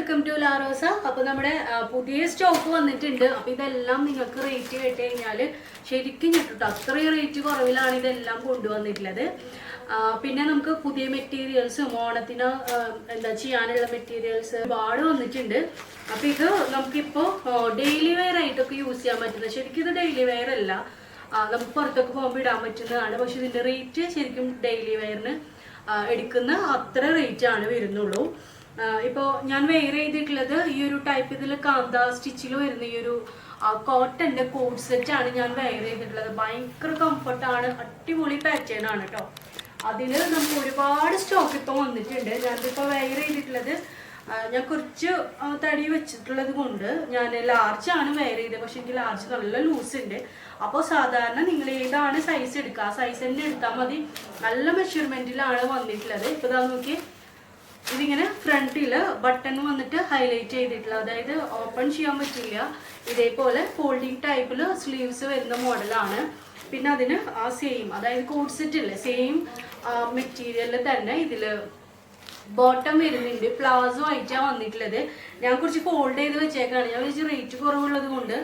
Welcome to Larosa അപ്പോൾ നമ്മുടെ പുതിയ സ്റ്റോക്ക് വന്നിട്ടുണ്ട്. അപ്പോൾ ഇതെല്ലാം നിങ്ങൾക്ക് റേറ്റ് കേട്ട് കഴിഞ്ഞാൽ ശരിക്കും കിട്ടും അത്രയും റേറ്റ് കുറവിലാണ് ഇതെല്ലാം കൊണ്ടുവന്നിട്ടുള്ളത്. പിന്നെ നമുക്ക് പുതിയ മെറ്റീരിയൽസ് ഓണത്തിന് എന്താ ചെയ്യാനുള്ള മെറ്റീരിയൽസ് ഒരുപാട് വന്നിട്ടുണ്ട്. അപ്പൊ ഇത് നമുക്കിപ്പോ ഡെയിലി വെയർ ആയിട്ടൊക്കെ യൂസ് ചെയ്യാൻ പറ്റുന്നത്. ശരിക്കും ഇത് ഡെയിലി വെയർ അല്ല. നമുക്ക് പുറത്തൊക്കെ പോകുമ്പോൾ ഇടാൻ പറ്റുന്നതാണ്. പക്ഷെ ഇതിന്റെ റേറ്റ് ശരിക്കും ഡെയിലി വെയറിന് എടുക്കുന്ന അത്ര റേറ്റ് ആണ് വരുന്നുള്ളൂ. ഇപ്പോൾ ഞാൻ വെയർ ചെയ്തിട്ടുള്ളത് ഈ ഒരു ടൈപ്പ് ഇതിൽ കാന്ത സ്റ്റിച്ചിൽ വരുന്ന ഈ ഒരു കോട്ടന്റെ കോഡ് സെറ്റ് ആണ് ഞാൻ വെയർ ചെയ്തിട്ടുള്ളത്. ഭയങ്കര കംഫർട്ടാണ് അടിപൊളി പാറ്റേൺ ആണ് കേട്ടോ അതിൽ നമുക്ക് ഒരുപാട് സ്റ്റോക്ക് ഇപ്പോൾ വന്നിട്ടുണ്ട്. ഞാനിപ്പോൾ വെയർ ചെയ്തിട്ടുള്ളത് ഞാൻ കുറച്ച് തടി വെച്ചിട്ടുള്ളത് കൊണ്ട് ഞാൻ ലാർജ് ആണ് വെയർ ചെയ്തത്. പക്ഷെ എനിക്ക് ലാർജ് നല്ല ലൂസ് ഉണ്ട്. അപ്പോൾ സാധാരണ നിങ്ങൾ ഏതാണ് സൈസ് എടുക്കുക? ആ സൈസ് തന്നെ എടുത്താൽ മതി. നല്ല മെഷർമെന്റിലാണ് വന്നിട്ടുള്ളത്. ഇപ്പോൾ ഇതാ നോക്കി ഇതിങ്ങനെ ഫ്രണ്ടിൽ ബട്ടൺ വന്നിട്ട് ഹൈലൈറ്റ് ചെയ്തിട്ടുള്ള അതായത് ഓപ്പൺ ചെയ്യാൻ പറ്റില്ല. ഇതേപോലെ ഫോൾഡിങ് ടൈപ്പിൽ സ്ലീവ്സ് വരുന്ന മോഡലാണ് പിന്നെ അതിന് ആ സെയിം അതായത് കോഡ് സെറ്റ് ഇല്ല സെയിം മെറ്റീരിയലിൽ തന്നെ ഇതിൽ ബോട്ടം വരുന്നുണ്ട്. പ്ലാസോ ആയിട്ടാണ് വന്നിട്ടുള്ളത്. ഞാൻ കുറച്ച് ഫോൾഡ് ചെയ്ത് വെച്ചേക്കാണ്. ഞാൻ വെച്ച് റേറ്റ് കുറവുള്ളത് കൊണ്ട്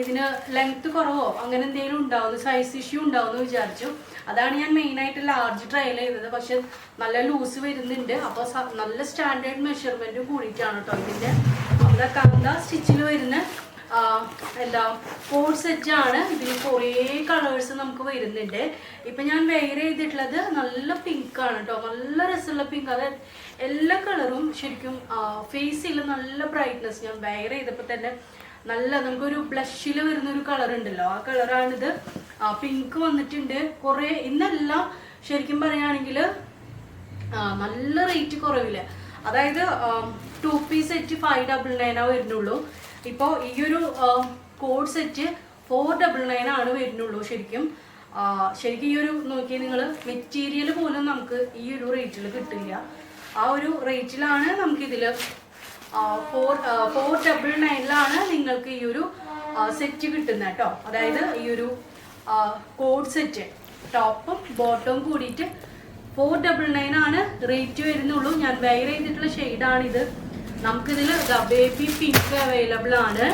ഇതിന് ലെങ്ത് കുറവോ? അങ്ങനെ എന്തെങ്കിലും ഉണ്ടാവുന്നു സൈസ് ഇഷ്യൂ ഉണ്ടാവുമെന്ന് വിചാരിച്ചു. അതാണ് ഞാൻ മെയിൻ ആയിട്ട് ലാർജ് ട്രയൽ ചെയ്തത്. പക്ഷെ നല്ല ലൂസ് വരുന്നുണ്ട്. അപ്പോൾ നല്ല സ്റ്റാൻഡേർഡ് മെഷർമെന്റും കൂടിയിട്ടാണ് കേട്ടോ ഇതിന്റെ. അവിടെ കന്ത സ്റ്റിച്ചിൽ വരുന്ന എന്താ ഫോർ സെറ്റ് ആണ്. ഇതിൽ കുറേ കളേഴ്സ് നമുക്ക് വരുന്നുണ്ട്. ഇപ്പൊ ഞാൻ വെയർ ചെയ്തിട്ടുള്ളത് നല്ല പിങ്ക് ആണ് കേട്ടോ നല്ല രസമുള്ള പിങ്ക് അത് എല്ലാ കളറും ശരിക്കും ഫേസിൽ നല്ല ബ്രൈറ്റ്നസ് ഞാൻ വെയർ ചെയ്തപ്പോൾ തന്നെ നല്ല നമുക്കൊരു ബ്ലഷിൽ വരുന്ന ഒരു കളർ ഉണ്ടല്ലോ ആ കളറാണിത് പിങ്ക് വന്നിട്ടുണ്ട്. കുറേ ഇന്നെല്ലാം ശരിക്കും പറയുകയാണെങ്കിൽ നല്ല റേറ്റ് കുറവില്ല അതായത് two piece set five double nine ആ വരുന്നുള്ളൂ. ഇപ്പോൾ ഈ ഒരു coord set four double nine ആണ് വരുന്നുള്ളൂ ശരിക്കും. ശരിക്കും ഈ ഒരു നോക്കിയാൽ നിങ്ങൾ മെറ്റീരിയൽ പോലും നമുക്ക് ഈ ഒരു റേറ്റിൽ കിട്ടില്ല. ആ ഒരു റേറ്റിലാണ് നമുക്കിതിൽ ഫോർ ഫോർ ഡബിൾ നയനിലാണ് നിങ്ങൾക്ക് ഈ ഒരു സെറ്റ് കിട്ടുന്നത് കേട്ടോ. അതായത് ഈ ഒരു കോഡ് സെറ്റ് ടോപ്പും ബോട്ടവും കൂടിയിട്ട് ഫോർ ഡബിൾ നയൻ ആണ് റേറ്റ് വരുന്നുള്ളൂ. ഞാൻ വെയർ ചെയ്തിട്ടുള്ള ഷെയ്ഡാണിത് നമുക്കിതിൽ ബേബി പിങ്ക് അവൈലബിൾ ആണ്.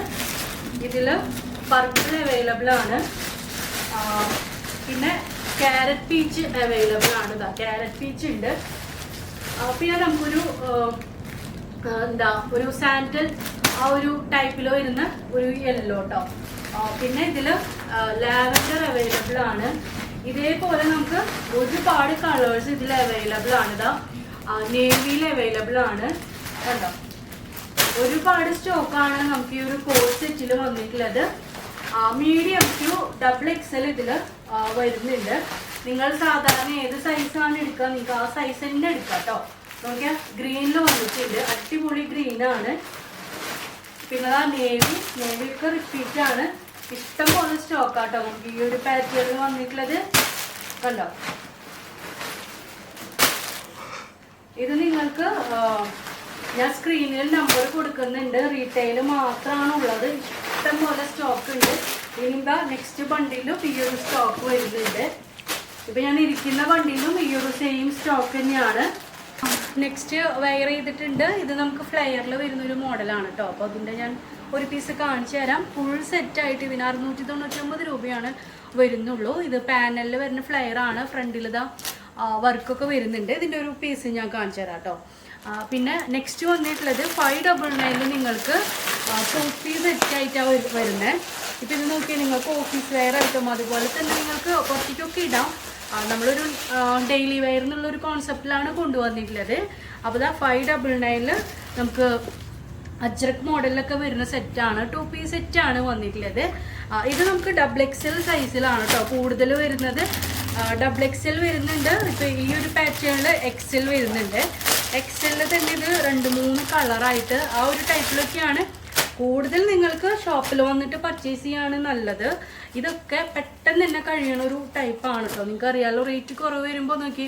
ഇതിൽ പർപ്പിൾ അവൈലബിൾ ആണ്. പിന്നെ ക്യാരറ്റ് പീച്ച് അവൈലബിൾ ആണ് ഇതാ ക്യാരറ്റ് പീച്ച് ഉണ്ട്. പിന്നെ നമുക്കൊരു എന്താ ഒരു സാൻഡൽ ആ ഒരു ടൈപ്പിൽ വരുന്ന ഒരു യെല്ലോ കേട്ടോ പിന്നെ ഇതിൽ ലാവൻഡർ അവൈലബിൾ ആണ്. ഇതേപോലെ നമുക്ക് ഒരുപാട് കളേഴ്സ് ഇതിൽ അവൈലബിൾ ആണ് ഇതാ നേവിയിൽ അവൈലബിൾ ആണ്. കണ്ടോ? ഒരുപാട് സ്റ്റോക്കാണ് നമുക്ക് ഈ ഒരു കോഴ്സ് സെറ്റിൽ വന്നിട്ടുള്ളത്. മീഡിയം ടു ഡബിൾ എക്സൽ ഇതിൽ വരുന്നുണ്ട്. നിങ്ങൾ സാധാരണ ഏത് സൈസാണ് എടുക്കുക? നിങ്ങൾക്ക് ആ സൈസ് തന്നെ എടുക്കാം കേട്ടോ നോക്കിയാൽ ഗ്രീനിൽ വന്നിട്ടുണ്ട്. അടിപൊളി ഗ്രീനാണ്. പിന്നെ ആ നേവി. നേവിയൊക്കെ ആണ്. ഇഷ്ടം പോലെ സ്റ്റോക്ക് ആട്ടോ. നമുക്ക് ഈ ഒരു പാറ്റേണിൽ വന്നിട്ടുള്ളത്. കണ്ടോ? ഇത് നിങ്ങൾക്ക് ഞാൻ സ്ക്രീനിൽ നമ്പർ കൊടുക്കുന്നുണ്ട്. റീറ്റെയിൽ മാത്രമാണ് ഉള്ളത്. ഇഷ്ടം പോലെ സ്റ്റോക്ക് ഉണ്ട്. ഇനി എന്താ നെക്സ്റ്റ് ബണ്ടിലും ഈ ഒരു സ്റ്റോക്ക് വരുന്നുണ്ട്. ഇപ്പൊ ഞാൻ ഇരിക്കുന്ന ബണ്ടിലും ഈ ഒരു സെയിം സ്റ്റോക്ക് തന്നെയാണ്. നെക്സ്റ്റ് വെയർ ചെയ്തിട്ടുണ്ട്. ഇത് നമുക്ക് ഫ്ലെയറിൽ വരുന്ന ഒരു മോഡലാണ് കേട്ടോ അപ്പോൾ അതിന്റെ ഞാൻ ഒരു പീസ് കാണിച്ചു തരാം. ഫുൾ സെറ്റായിട്ട് ഇതിന് അറുന്നൂറ്റി തൊണ്ണൂറ്റൊമ്പത് രൂപയാണ് വരുന്നുള്ളൂ. ഇത് പാനലിൽ വരുന്ന ഫ്ലെയർ ആണ്. ഫ്രണ്ടിൽ ഇതാ വർക്കൊക്കെ വരുന്നുണ്ട്. ഇതിന്റെ ഒരു പീസ് ഞാൻ കാണിച്ചു തരാം കേട്ടോ പിന്നെ നെക്സ്റ്റ് വന്നിട്ടുള്ളത് ഫൈവ് ഡബിൾ നയനിൽ നിങ്ങൾക്ക് കോഫി സെറ്റായിട്ടാണ് വരുന്നത് ഇപ്പം ഇത് നോക്കിയാൽ നിങ്ങൾക്ക് ഓഫീസ് വെയർ ആയിട്ടും അതുപോലെ തന്നെ നിങ്ങൾക്ക് കുറച്ചിട്ടൊക്കെ ഇടാം. നമ്മളൊരു ഡെയിലി വെയർ എന്നുള്ളൊരു കോൺസെപ്റ്റിലാണ് കൊണ്ടുവന്നിട്ടുള്ളത്. അപ്പോൾ ഇതാ ഫൈവ് ഡബിൾ നയനിൽ നമുക്ക് അജ്രക് മോഡലിലൊക്കെ വരുന്ന സെറ്റാണ് ടു പീസ് സെറ്റാണ് വന്നിട്ടുള്ളത്. ആ, ഇത് നമുക്ക് ഡബിൾ എക്സൽ സൈസിലാണ് കേട്ടോ കൂടുതൽ വരുന്നത് ഡബിൾ എക്സൽ വരുന്നുണ്ട്. ഇപ്പോൾ ഈ ഒരു പാറ്റേണിൽ എക്സൽ വരുന്നുണ്ട്. എക്സലിൽ തന്നെ ഇത് രണ്ട് മൂന്ന് കളറായിട്ട് ആ ഒരു ടൈപ്പിലൊക്കെയാണ് കൂടുതൽ നിങ്ങൾക്ക് ഷോപ്പിൽ വന്നിട്ട് പർച്ചേസ് ചെയ്യാണ് നല്ലത്. ഇതൊക്കെ പെട്ടെന്ന് തന്നെ കഴിയണ ഒരു ടൈപ്പാണ് കേട്ടോ നിങ്ങൾക്ക് അറിയാലോ റേറ്റ് കുറവ് വരുമ്പോൾ നോക്കി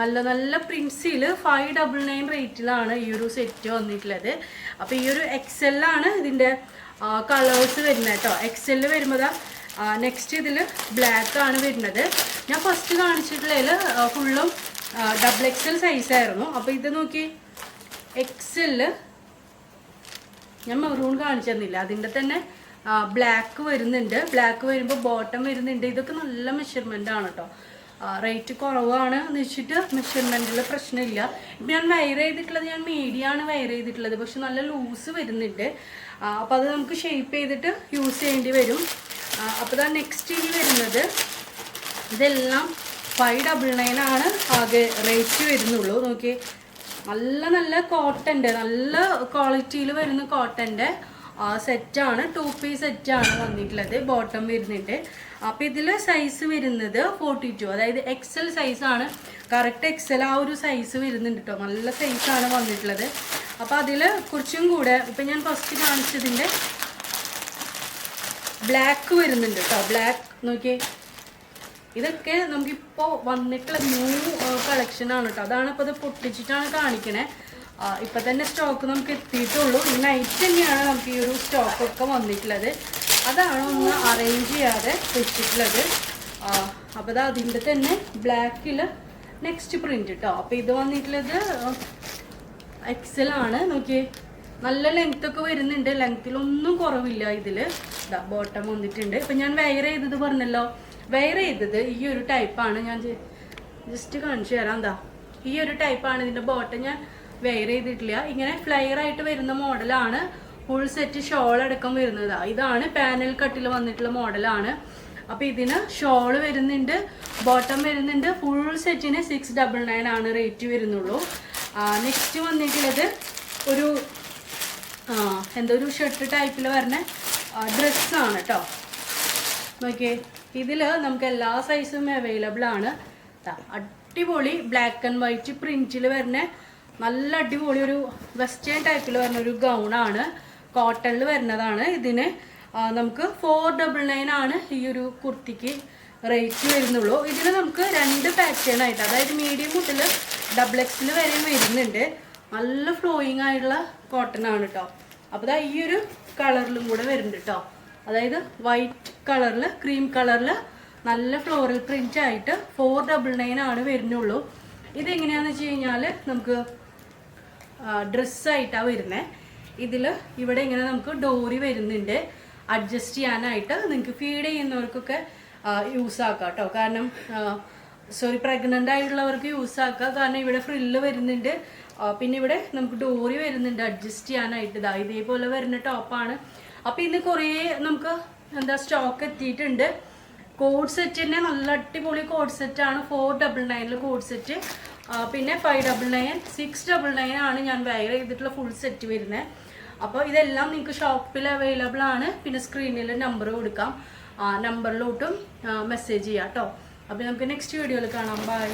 നല്ല നല്ല പ്രിൻസിൽ ഫൈവ് ഡബിൾ നയൻ റേറ്റിലാണ് ഈ ഒരു സെറ്റ് വന്നിട്ടുള്ളത്. അപ്പോൾ ഈ ഒരു എക്സെല്ലാണ് ഇതിന്റെ കളേഴ്സ് വരുന്നത് കേട്ടോ എക്സെല്ല് വരുമ്പോൾ നെക്സ്റ്റ് ഇതിൽ ബ്ലാക്ക് ആണ് വരുന്നത്. ഞാൻ ഫസ്റ്റ് കാണിച്ചിട്ടുള്ളതിൽ ഫുള്ളും ഡബിൾ എക്സൽ സൈസായിരുന്നു അപ്പോൾ ഇത് നോക്കി എക്സെല്ല് ഞാൻ മെറൂൺ കാണിച്ചു തന്നില്ല അതിന്റെ തന്നെ ബ്ലാക്ക് വരുന്നുണ്ട്. ബ്ലാക്ക് വരുമ്പോൾ ബോട്ടം വരുന്നുണ്ട്. ഇതൊക്കെ നല്ല മെഷർമെന്റ് ആണ് കേട്ടോ റേറ്റ് കുറവാണ് എന്ന് വെച്ചിട്ട് മെഷർമെന്റിൽ പ്രശ്നമില്ല. ഇപ്പം ഞാൻ വയർ ചെയ്തിട്ടുള്ളത് ഞാൻ മീഡിയമാണ് വയർ ചെയ്തിട്ടുള്ളത്. പക്ഷെ നല്ല ലൂസ് വരുന്നുണ്ട്. അപ്പോൾ അത് നമുക്ക് ഷേപ്പ് ചെയ്തിട്ട് യൂസ് ചെയ്യേണ്ടി വരും. അപ്പോൾ ഇതാ നെക്സ്റ്റ് ഇനി വരുന്നത്. ഇതെല്ലാം ഫൈവ് ഡബിൾ നയൻ ആണ്. ആകെ റേറ്റ് വരുന്നുള്ളൂ. നോക്കി നല്ല നല്ല കോട്ടന്റെ നല്ല ക്വാളിറ്റിയിൽ വരുന്ന കോട്ടന്റെ സെറ്റാണ് ടു പീസ് സെറ്റാണ് വന്നിട്ടുള്ളത് ബോട്ടം വരുന്നുണ്ട് അപ്പോൾ ഇതിൽ സൈസ് വരുന്നത് ഫോർട്ടി ടു അതായത് എക്സൽ സൈസാണ് കറക്റ്റ് എക്സൽ ആ ഒരു സൈസ് വരുന്നുണ്ട് കേട്ടോ നല്ല സൈസാണ് വന്നിട്ടുള്ളത്. അപ്പോൾ അതിൽ കുറച്ചും കൂടെ ഇപ്പം ഞാൻ ഫസ്റ്റ് കാണിച്ചതിന്റെ ബ്ലാക്ക് വരുന്നുണ്ട് കേട്ടോ ബ്ലാക്ക് നോക്കിയേ. ഇതൊക്കെ നമുക്കിപ്പോൾ വന്നിട്ടുള്ള ന്യൂ കളക്ഷൻ ആണ് കേട്ടോ അതാണ് ഇപ്പോൾ ഇത് പൊട്ടിച്ചിട്ടാണ് കാണിക്കണേ. ഇപ്പം തന്നെ സ്റ്റോക്ക് നമുക്ക് എത്തിയിട്ടുള്ളൂ. ഈ നൈറ്റ് തന്നെയാണ് നമുക്ക് ഈ ഒരു സ്റ്റോക്കൊക്കെ വന്നിട്ടുള്ളത്. അതാണ് ഒന്ന് അറേഞ്ച് ചെയ്യാതെ വെച്ചിട്ടുള്ളത്. അപ്പോൾ അത് അതിന്റെ തന്നെ ബ്ലാക്കിൽ നെക്സ്റ്റ് പ്രിന്റ് കേട്ടോ അപ്പോൾ ഇത് വന്നിട്ടുള്ളത് എക്സൽ ആണ്. നോക്കിയേ. നല്ല ലെങ്ത് ഒക്കെ വരുന്നുണ്ട്. ലെങ്ത്തിലൊന്നും കുറവില്ല ഇതിൽ ഇതാ ബോട്ടം വന്നിട്ടുണ്ട്. ഇപ്പം ഞാൻ വെയർ ചെയ്തത് പറഞ്ഞല്ലോ. വെയർ ചെയ്തത് ഈ ഒരു ടൈപ്പാണ് ഞാൻ ജസ്റ്റ് കാണിച്ചു തരാം എന്താ ഈ ഒരു ടൈപ്പാണ് ഇതിന്റെ ബോട്ടം ഞാൻ വെയർ ചെയ്തിട്ടില്ല ഇങ്ങനെ ഫ്ലയർ ആയിട്ട് വരുന്ന മോഡലാണ് ഫുൾ സെറ്റ് ഷോൾ അടക്കം വരുന്നത് ഇതാണ് പാനൽ കട്ടിൽ വന്നിട്ടുള്ള മോഡലാണ് അപ്പോൾ ഇതിന് ഷോൾ വരുന്നുണ്ട് ബോട്ടം വരുന്നുണ്ട് ഫുൾ സെറ്റിന് സിക്സ് ഡബിൾ നയൻ ആണ് റേറ്റ് വരുന്നുള്ളൂ. നെക്സ്റ്റ് വന്നിട്ടുള്ളത് ഒരു എന്തോ ഒരു ഷർട്ട് ടൈപ്പിൽ വരുന്ന ഡ്രസ്സാണ് കേട്ടോ നോക്കിയേ. ഇതിൽ നമുക്ക് എല്ലാ സൈസും അവൈലബിൾ ആണ്. അടിപൊളി ബ്ലാക്ക് ആൻഡ് വൈറ്റ് പ്രിന്റിൽ വരുന്ന നല്ല അടിപൊളി ഒരു വെസ്റ്റേൺ ടൈപ്പിൽ വരുന്ന ഒരു ഗൗണാണ് കോട്ടണിൽ വരുന്നതാണ്. ഇതിന് നമുക്ക് ഫോർ ഡബിൾ നയൻ ആണ് ഈ ഒരു കുർത്തിക്ക് റേറ്റ് വരുന്നുള്ളൂ. ഇതിന് നമുക്ക് രണ്ട് പാറ്റേൺ ആയിട്ട് അതായത് മീഡിയം മുതൽ ഡബിൾ എക്സിൽ വരെയും വരുന്നുണ്ട്. നല്ല ഫ്ലോയിങ് ആയിട്ടുള്ള കോട്ടൺ ആണ് കേട്ടോ അപ്പോൾ ഈ ഒരു കളറിലും കൂടെ വരുന്നുണ്ട് കേട്ടോ അതായത് വൈറ്റ് കളറിൽ ക്രീം കളറിൽ നല്ല ഫ്ലോറൽ പ്രിന്റ് ആയിട്ട് ഫോർ ഡബിൾ നയൻ ആണ് വരുന്നുള്ളൂ. ഇതെങ്ങനെയാണെന്ന് വെച്ച് കഴിഞ്ഞാൽ നമുക്ക് ഡ്രസ്സായിട്ടാണ് വരുന്നത് ഇതിൽ ഇവിടെ ഇങ്ങനെ നമുക്ക് ഡോറി വരുന്നുണ്ട്. അഡ്ജസ്റ്റ് ചെയ്യാനായിട്ട് നിങ്ങൾക്ക് ഫീഡ് ചെയ്യുന്നവർക്കൊക്കെ യൂസ് ആക്കാം കേട്ടോ കാരണം സോറി പ്രഗ്നന്റ് ആയിട്ടുള്ളവർക്ക് യൂസ് ആക്കാം. കാരണം ഇവിടെ ഫ്രില്ല് വരുന്നുണ്ട്. പിന്നെ ഇവിടെ നമുക്ക് ഡോറി വരുന്നുണ്ട്. അഡ്ജസ്റ്റ് ചെയ്യാനായിട്ട്. ഇതാ ഇതേപോലെ വരുന്ന ടോപ്പാണ് അപ്പോൾ ഇന്ന് കുറേ നമുക്ക് എന്താ സ്റ്റോക്ക് എത്തിയിട്ടുണ്ട്. കോഡ് സെറ്റ് തന്നെ നല്ല അടിപൊളി കോഡ് സെറ്റ് ആണ്. ഫോർ ഡബിൾ നയനിൽ കോഡ് സെറ്റ് പിന്നെ five double nine six double nine ആണ് ഞാൻ വയർ ചെയ്തിട്ടുള്ള ഫുൾ സെറ്റ് വരുന്നത് അപ്പോൾ ഇതെല്ലാം നിങ്ങൾക്ക് ഷോപ്പിൽ അവൈലബിൾ ആണ്. പിന്നെ സ്ക്രീനിൽ നമ്പർ കൊടുക്കാം. നമ്പറിലോട്ടും മെസ്സേജ് ചെയ്യാം കേട്ടോ അപ്പോൾ നമുക്ക് നെക്സ്റ്റ് വീഡിയോയിൽ കാണാം. ബൈ